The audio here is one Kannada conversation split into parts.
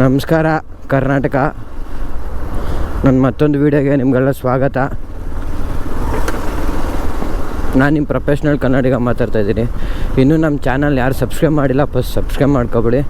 ನಮಸ್ಕಾರ, ಕರ್ನಾಟಕ. ನನ್ನ ಮತ್ತೊಂದು ವೀಡಿಯೋಗೆ ನಿಮಗೆಲ್ಲ ಸ್ವಾಗತ. ನಾನು ನಿಮ್ಮ ಪ್ರೊಫೆಷ್ನಲ್ ಕನ್ನಡಿಗ ಮಾತಾಡ್ತಾ ಇದ್ದೀನಿ. ಇನ್ನೂ ನಮ್ಮ ಚಾನಲ್ ಯಾರು ಸಬ್ಸ್ಕ್ರೈಬ್ ಮಾಡಿಲ್ಲ, ಫಸ್ಟ್ ಸಬ್ಸ್ಕ್ರೈಬ್ ಮಾಡ್ಕೊಬಿಡಿ.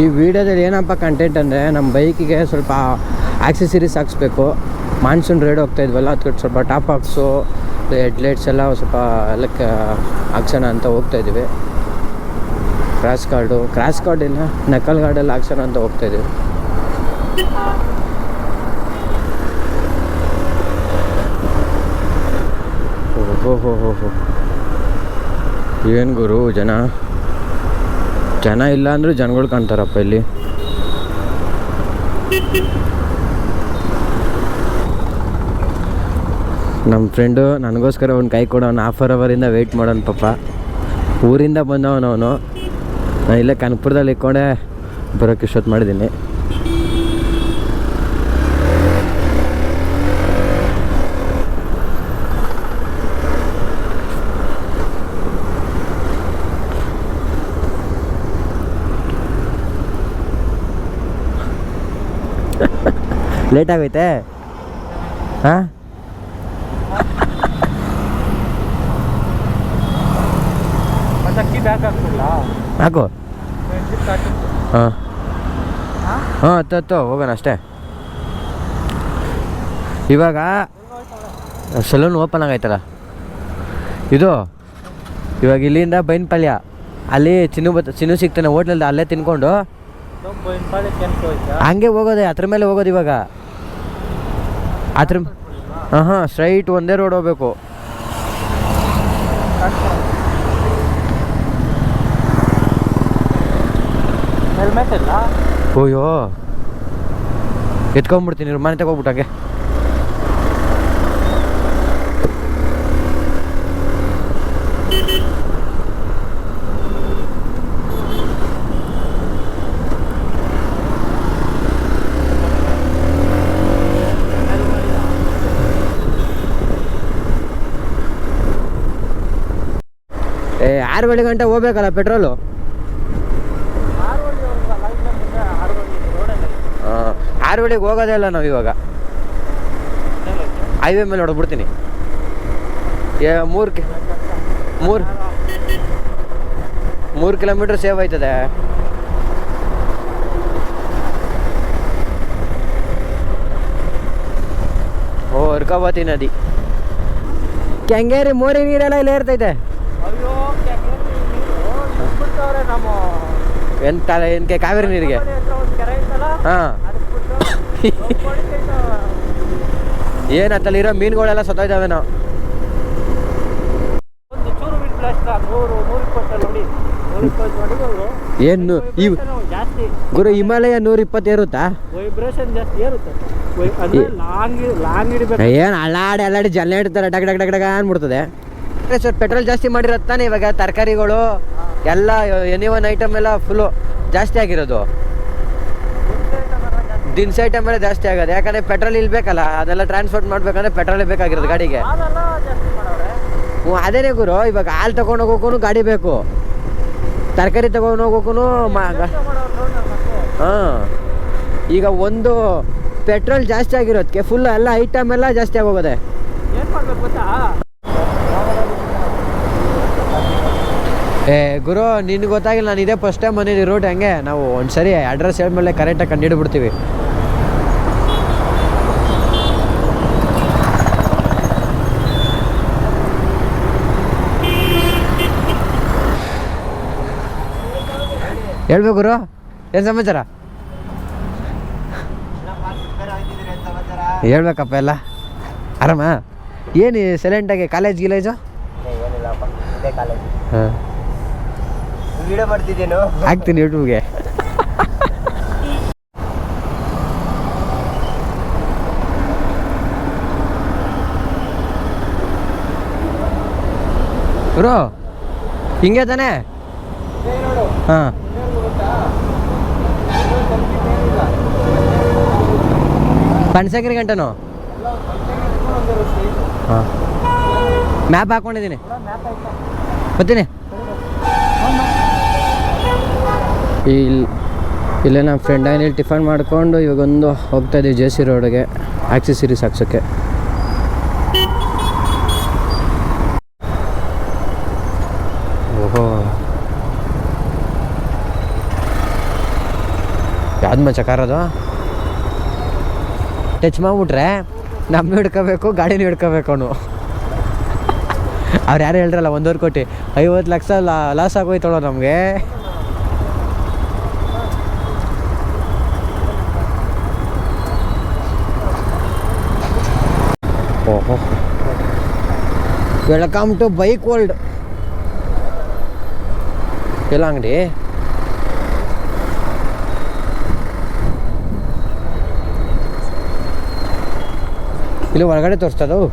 ಈ ವಿಡಿಯೋದಲ್ಲಿ ಏನಪ್ಪ ಕಂಟೆಂಟ್ ಅಂದರೆ ನಮ್ಮ ಬೈಕಿಗೆ ಸ್ವಲ್ಪ ಆಕ್ಸೆಸರೀಸ್ ಹಾಕ್ಸ್ಬೇಕು. ಮಾನ್ಸೂನ್ ರೈಡ್ ಹೋಗ್ತಾ ಇದ್ವಲ್ಲ ಅದಕ್ಕೆ ಸ್ವಲ್ಪ ಟಾಪ್ ಹಾಕ್ಸು ಹೆಡ್ಲೈಟ್ಸ್ ಎಲ್ಲ ಸ್ವಲ್ಪ ಎಲ್ಲಕ್ಕೆ ಹಾಕ್ಸೋಣ ಅಂತ ಹೋಗ್ತಾ ಇದ್ದೀವಿ. ಕ್ರಾಸ್ ಕಾರ್ಡು ಕ್ರಾಸ್ ಕಾರ್ಡ್ ಇಲ್ಲ ನಕಲ್ ಗಾರ್ಡೆಲ್ಲ ಹಾಕ್ಸೋಣ ಅಂತ ಹೋಗ್ತಾ ಇದ್ದೀವಿ. ಓಹೋ ಹೋ ಹೋ ಏನು ಗುರು ಜನ? ಜನ ಇಲ್ಲ ಅಂದರೂ ಜನಗಳು ಕಾಣ್ತಾರಪ್ಪ ಇಲ್ಲಿ. ನಮ್ಮ ಫ್ರೆಂಡು ನನಗೋಸ್ಕರ ಅವ್ನು ಕೈ ಕೊಡೋ, ಅವ್ನು ಹಾಫ್ ಆನ್ ಅವರಿಂದ ವೆಯ್ಟ್ ಮಾಡೋನು ಪಾಪ. ಊರಿಂದ ಬಂದವನು ಅವನು ನಾನು ಇಲ್ಲೇ ಕನಕಪುರದಲ್ಲಿ ಇಕ್ಕೊಂಡೆ ಬರೋಕ್ಕೆ ಇಷ್ಟೊತ್ತು ಮಾಡಿದ್ದೀನಿ ಲೇಟ್ ಆಗೈತೆ ಹಾಂ? ಹಾಕು. ಹಾಂ. ಹಾಂ? ಹತ್ತು ಹೋಗೋಣ ಅಷ್ಟೇ. ಇವಾಗ ಸಲೂನ್ ಓಪನ್ ಆಗೈತಲ್ಲ? ಇದು ಇವಾಗ ಇಲ್ಲಿಂದ ಬೈನ್ಪಲ್ಯ ಅಲ್ಲಿ ಚಿನ್ನು ಬತ್ತ ಚಿನ್ನು ಸಿಗ್ತಾನೆ ಹೋಟ್ಲಲ್ಲಿ ಅಲ್ಲೇ ತಿನ್ಕೊಂಡು ಹಂಗೆ ಹೋಗೋದೆ ಅದ್ರ ಮೇಲೆ ಹೋಗೋದು ಇವಾಗ. ಅದ್ರ ಹಾಂ ಹಾಂ ಸ್ಟ್ರೈಟ್ ಒಂದೇ ರೋಡ್ ಹೋಗ್ಬೇಕು. ಹೆಲ್ಮೆಟ್ ಇಲ್ಲ? ಓಯ್ಯೋ ಎತ್ಕೊಂಡ್ಬಿಡ್ತೀನಿ ಮನೆ ತಗೋಗ್ಬಿಟ್ಟಂಗೆ ಏ ಆರು ಗಂಟೆ ಹೋಗ್ಬೇಕಲ್ಲ ಪೆಟ್ರೋಲು? ಆರು ವೇಳೆಗೆ ಹೋಗೋದೇ ಇಲ್ಲ ನಾವು ಇವಾಗ. ಹೈವೇ ಮೇಲೆ ಹೊಡೆದ್ಬಿಡ್ತೀನಿ. ಏ, ಮೂರು ಕಿ, ಮೂರು ಮೂರು ಕಿಲೋಮೀಟ್ರ್ ಸೇವ್ ಆಯ್ತದೆ. ಓ ಅರ್ಕಾವತಿ ನದಿ. ಕೆಂಗೇರಿ ಮೋರಿ ನೀರೆಲ್ಲ ಇಲ್ಲೇ ಇರ್ತೈತೆ ಅಯ್ಯೋ ಬಿಡ್ತಾವ್ರೆ ನಮ್ಮ ಎಂತ ಏನಕ್ಕೆ ಕಾವೇರಿ ನೀರಿಗೆ ಮನೆ ಹತ್ರ ಒಂದು ಕೆರೆ ಐತಲ್ಲ ಹಾಂ ಅದಕ್ಕೆ ಬಿಟ್ಟು ಹೊಡಿತೈತೆ. ಏನತ್ತಲ್ಲಿರೋ ಮೀನುಗಳೆಲ್ಲ ಸತ್ತೋಯ್ತವೆ ನಾವು ಒಂದು ಚೂರು ಬಿಟ್ಟು ಕೆ ಕಾವೇರಿ ನೀರಿಗೆ? ಹಾಂ. ಏನು ಅತ್ತಲ್ಲಿರೋ ಮೀನುಗಳೆಲ್ಲ ಹೊಡಿಬೋದು ಏನು ಗುರು, ಹಿಮಾಲಯ ನೂರ ಇಪ್ಪತ್ತು ಏರುತ್ತೆ? ಏನು ಅಲ್ಲಾಡಿ ಅಲ್ಲಾಡಿ ಜಲ್ಲೆ ಇಡ್ತಾರೆ ಡಗ್ ಡಗ್ ಡಗ್ ಡಗ ಅನ್ಬಿಡ್ತದೆ ಸರ್ ಪೆಟ್ರೋಲ್ ಜಾಸ್ತಿ ಮಾಡಿರೋದು ತಾನೇ ಇವಾಗ ತರಕಾರಿಗಳು. ಎಲ್ಲ ಎನಿ ಒನ್ ಐಟಮ್ ಎಲ್ಲ ಫುಲ್ಲು ಜಾಸ್ತಿ ಆಗಿರೋದು. ದಿನಸ ಐಟಮ್ ಎಲ್ಲ ಜಾಸ್ತಿ ಆಗೋದು. ಯಾಕಂದ್ರೆ ಪೆಟ್ರೋಲ್ ಇಲ್ಬೇಕಲ್ಲ ಅದೆಲ್ಲ ಟ್ರಾನ್ಸ್ಪೋರ್ಟ್ ಮಾಡ್ಬೇಕಂದ್ರೆ ಪೆಟ್ರೋಲೇ ಬೇಕಾಗಿರೋದು ಗಾಡಿಗೆ. ಹ್ಞೂ ಅದೇನೇ ಗುರು, ಇವಾಗ ಹಾಲು ತಗೊಂಡು ಹೋಗೋಕ್ಕೂ ಗಾಡಿ ಬೇಕು. ತರಕಾರಿ ತಗೊಂಡು ಹೋಗೋಕ್ಕೂ ಹಾ ಕೆಲಸ ಮಾಡೋರು ನೋಡಿ ನನ್ನ ಮಕ್ಳು. ಹಾಂ. ಈಗ ಒಂದು ಪೆಟ್ರೋಲ್ ಜಾಸ್ತಿ ಆಗಿರೋದಕ್ಕೆ ಫುಲ್ ಎಲ್ಲ ಐಟಮ್ ಎಲ್ಲ ಜಾಸ್ತಿ ಆಗೋಗಿದೆ ಏ ಗುರು ನಿನ್ಗೆ ಗೊತ್ತಾಗಿಲ್ಲ ನಾನು ಇದೇ ಫಸ್ಟ್ ಟೈಮ್ ಬಂದಿದ್ದೀನಿ ರೂಟ್ ಹೆಂಗೆ? ನಾವು ಒಂದು ಸರಿ ಅಡ್ರೆಸ್ ಹೇಳಿದ್ಮೇಲೆ ಕರೆಕ್ಟಾಗಿ ಕಂಡುಹಿಡ್ಬಿಡ್ತೀವಿ ಹೇಳ್ಬೇಕು ಗುರು ಏನು ಸಮಾಚಾರ? ಹೇಳ್ಬೇಕಪ್ಪ ಎಲ್ಲ. ಆರಾಮ? ಏನು ಸೈಲೆಂಟಾಗಿ ಕಾಲೇಜ್ ಗಿಲೇಜು? ಹಾಂ. ವಿಡಿಯೋ ಮಾಡ್ತಿದ್ದೇನು? ಹಾಕ್ತೀನಿ ಯೂಟ್ಯೂಬ್ಗೆ. ಬ್ರೋ ಹಿಂಗೆ ತಾನೆ? ಹಾಂ. ಪಣಸಕ್ರಿ ಗಂಟನು? ಹಾಂ. ಮ್ಯಾಪ್ ಹಾಕೊಂಡಿದ್ದೀನಿ. ಬರ್ತೀನಿ. ಇಲ್ಲಿ ಇಲ್ಲೇ ನಮ್ಮ ಫ್ರೆಂಡ್ ಆಗಿಲ್ಲಿ ಟಿಫನ್ ಮಾಡಿಕೊಂಡು ಇವಾಗೊಂದು ಹೋಗ್ತಾ ಇದ್ದೀವಿ ಜೆ ಸಿ ರೋಡ್ಗೆ ಆಕ್ಸೆಸರೀಸ್ ಹಾಕ್ಸೋಕ್ಕೆ ಓಹೋ. ಯಾವ್ದು ಮಚ್ಚ ಅದು? ಟಚ್ ಮಾಡಿಬಿಟ್ರೆ ನಮ್ಮ ಹಿಡ್ಕೋಬೇಕು, ಗಾಡಿನೂ ಹಿಡ್ಕೋಬೇಕು ಅವನು. ಅವ್ರು ಯಾರು ಹೇಳ್ರಲ್ಲ, ಒಂದೂವರೆ ಕೋಟಿ. ಐವತ್ತು ಲಕ್ಷ ಲಾಸ್ ಆಗೋಯ್ತಳೋ ನಮಗೆ. ಓಹೋ. ವೆಲ್ಕಮ್ ಟು ಬೈಕ್ ವರ್ಲ್ಡ್ ಎಲ್ಲ ಅಂಗಡಿ? ಇಲ್ಲಿ ಒಳಗಡೆ ತೋರಿಸ್ತದವು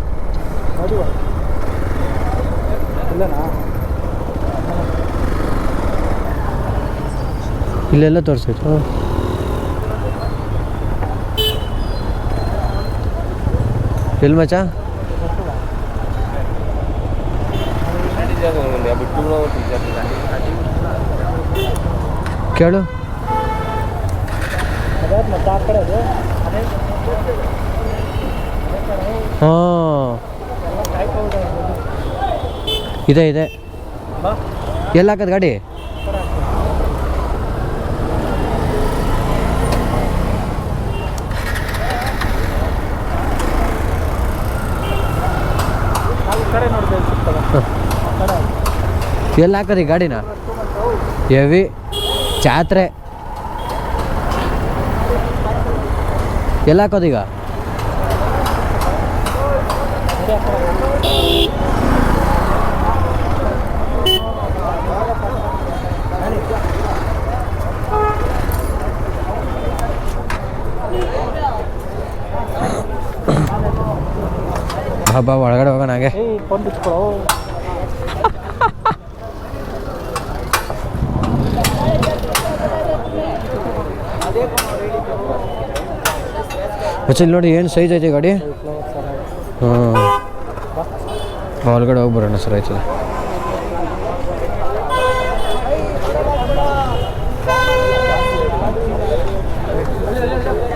ಇಲ್ಲೆಲ್ಲ ತೋರಿಸ್ತೈತು ಎಲ್ಲಿ ಮಚ್ಚ ಕೇಳು. ಹಾಂ. ಇದೆ ಇದೆ. ಎಲ್ಲಿ ಹಾಕದ್ ಗಾಡಿ? ಕಡೆ ನೋಡಿದ್ರೆ ಎಲ್ಲಿ ಹಾಕದಿ ಗಾಡಿನ? ಹೆವಿ ಜಾತ್ರೆ ಎಲ್ಲಿ ಹಾಕೋದೀಗ ಹಬ್ಬ ಒಳಗಡೆ ಹೋಗೋಣ ಹಾಗೆ. ಇಲ್ಲಿ ನೋಡಿ ಏನು ಸೈಜ್ ಐತೆ ಗಾಡಿ? ಹ್ಞೂ ಒಳಗಡೆ ಹೋಗಿ ಬರೋಣ ಸರ್ ಆಯ್ತದೆ.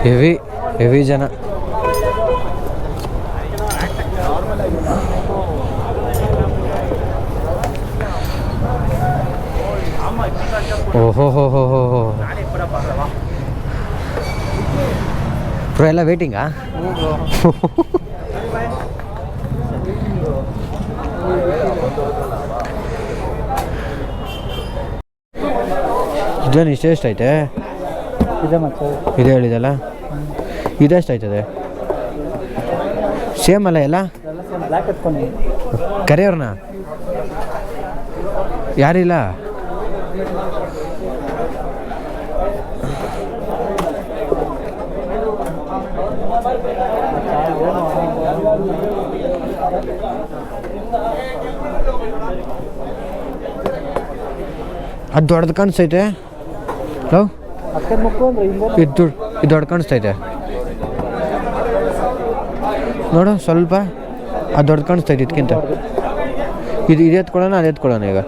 ಹೆವಿ ಹೆವಿ ಜನ. ಓಹೋ ಹೋ ಹೋ ಹೋ ಹೋ. ಬ್ರೋ ಎಲ್ಲ ವೇಟಿಂಗಾ ಇದೇನು ಇಷ್ಟ ಐತೆ? ಇದೆ ಹೇಳಿದಲ್ಲ? ಇದೆಷ್ಟಾಯ್ತದೆ ಸೇಮ್ ಅಲ್ಲ ಎಲ್ಲ? ಕರೆಯವ್ರನ್ನ? ಕರೆಯೋರ್ನ ಯಾರಿಲ್ಲ? ಅದು ದೊಡ್ಡದು ಕಾಣಿಸ್ತೈತೆ. ಹಲೋ? ಇದು ಇದು ದೊಡ್ಡ ಕಾಣಿಸ್ತೈತೆ. ನೋಡು, ಸ್ವಲ್ಪ ಅದು ದೊಡ್ಡ ಕಾಣಿಸ್ತೈತೆ ಇದಕ್ಕಿಂತ ಇದು ಇದು ಎತ್ಕೊಳ್ಳೋಣ ಅದು ಎತ್ಕೊಳ್ಳೋಣ ಈಗ.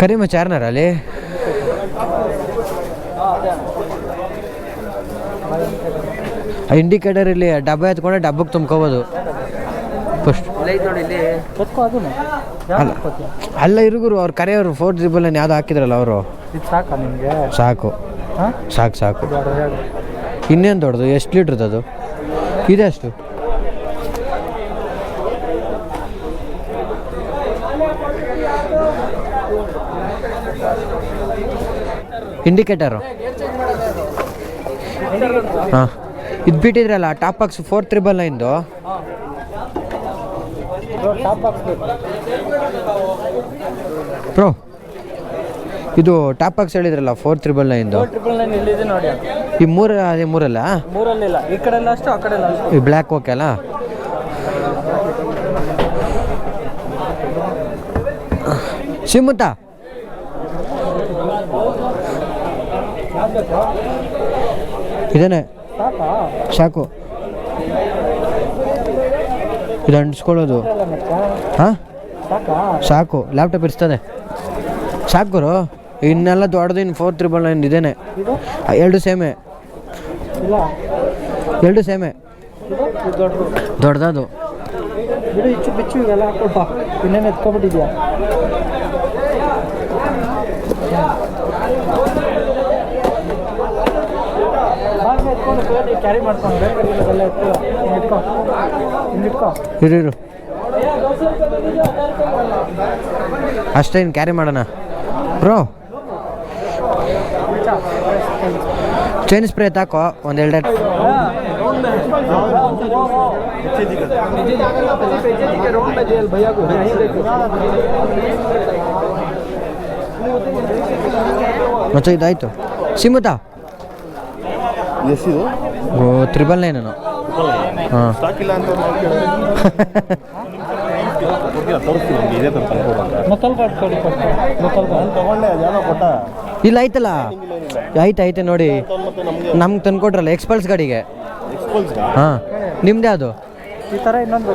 ಕರಿಮ ಚಾರ್ನರ್ ಅಲ್ಲಿ? ಇಂಡಿಕೇಟರ್ ಇಲ್ಲಿ ಡಬ್ಬ ಎತ್ಕೊಂಡ್ರೆ ಡಬ್ಬಕ್ಕೆ ತುಂಬ್ಕೋಬೋದು. ಫಸ್ಟ್. ಅಲ್ಲ. ಅಲ್ಲ ಇರುಗುರು ಅವ್ರು ಕರೆಯವರು ಫೋರ್ ತ್ರಿಬಲ್ ನೈನ್ ಯಾವ್ದು ಹಾಕಿದ್ರಲ್ಲ ಅವರು? ಸಾಕು ಸಾಕು. ಸಾಕು ಇನ್ನೇನು ದೊಡ್ಡದು? ಎಷ್ಟು ಲೀಟ್ರದ್ದು ಅದು? ಇದೆ ಇಂಡಿಕೇಟರು ಹಾಂ. ಇದು ಬಿಟ್ಟಿದ್ರಲ್ಲ ಟಾಪ್ ಬಾಕ್ಸ್ ಫೋರ್ ತ್ರಿಬಲ್ ನೈನ್ದು ಪ್ರೋ ಇದು ಟಾಪ್ ಬಾಕ್ಸ್ ಹೇಳಿದ್ರಲ್ಲ ಫೋರ್ ತ್ರಿಬಲ್ ನೈನ್ದು ಈ ಮೂರ, ಅದೇ ಮೂರಲ್ಲ? ಮೂರಲ್ಲಿಲ್ಲ ಈ ಆ ಈ ಬ್ಲ್ಯಾಕ್ ಓಕೆ ಅಲ್ಲ? ಶಿವಮುತ್ತ ಇದೇನೆ? ಸಾಕಾ? ಇದು ಅಂಟಿಸ್ಕೊಳ್ಳೋದು. ಹಾಂ? ಸಾಕಾ? ಲ್ಯಾಪ್ಟಾಪ್ ಇರ್ತದೆ ಸಾಕು ಗುರು. ಇನ್ನೆಲ್ಲ ದೊಡ್ಡದು ಇನ್ನು ಫೋರ್ ತ್ರಿಬಲ್ ನೈನ್ ಇದೇನೆ. ಇದು? ಎರಡು ಸೇಮೆ. ಎರಡು ಸೇಮೆ. ದೊಡ್ಡದದು. ಬಿಡು ಇಚ್ಚು ಬಿಚ್ಚು ಇವೆಲ್ಲ ಇನ್ನೇನು ಎತ್ಕೊಬಿಟ್ಟಿದ್ಯಾ ಬಾಗ ಎತ್ಕೊಂಡು ಹೋಗಿ ಕ್ಯಾರಿ ಮಾಡ್ಕೊಂಡು ಇರು ಇರು. ಅಷ್ಟೇ ಇನ್ನು ಕ್ಯಾರಿ ಮಾಡೋಣ. ಬ್ರೋ. ಚೈನ್ ಸ್ಪ್ರೇ ತಾಕೋ, ಒಂದು ಎರಡು ಮತ್ತೆ ಇದಾಯ್ತು. ಸಿಮ್ಮುತ್ತಾ ಎಷ್ಟಿದು ಓ ತ್ರಿಬಲ್ ನೈನ್ ಹಾಂ. ಸ್ಟಾಕ್ ಇಲ್ಲ ಅಂತ ಐತೆ ಐತೆ ತಗೊಂಡೆ ಇಲ್ಲ ಆಯ್ತಲ್ಲ? ಆಯ್ತು ಆಯ್ತು ನೋಡಿ. ನಮಗೆ ತಂದ್ಕೊಟ್ರಲ್ಲ ಎಕ್ಸ್ಪಲ್ಸ್ ಗಾಡಿಗೆ. ಹಾಂ. ನಿಮ್ದೇ ಅದು ಈ ಥರ ಇನ್ನೊಂದು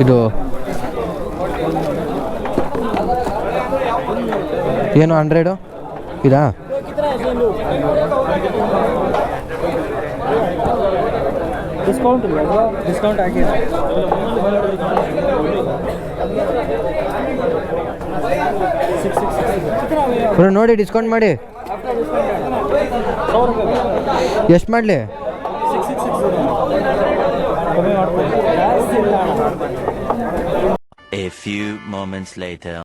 ಇದು ಏನು ಹಂಡ್ರೆಡು? ಇದಾ? ಡಿಸ್ಕೌಂಟ್ ನೋಡಿ ಡಿಸ್ಕೌಂಟ್ ಮಾಡಿ. ಎಷ್ಟು ಮಾಡಲಿ? A few moments later.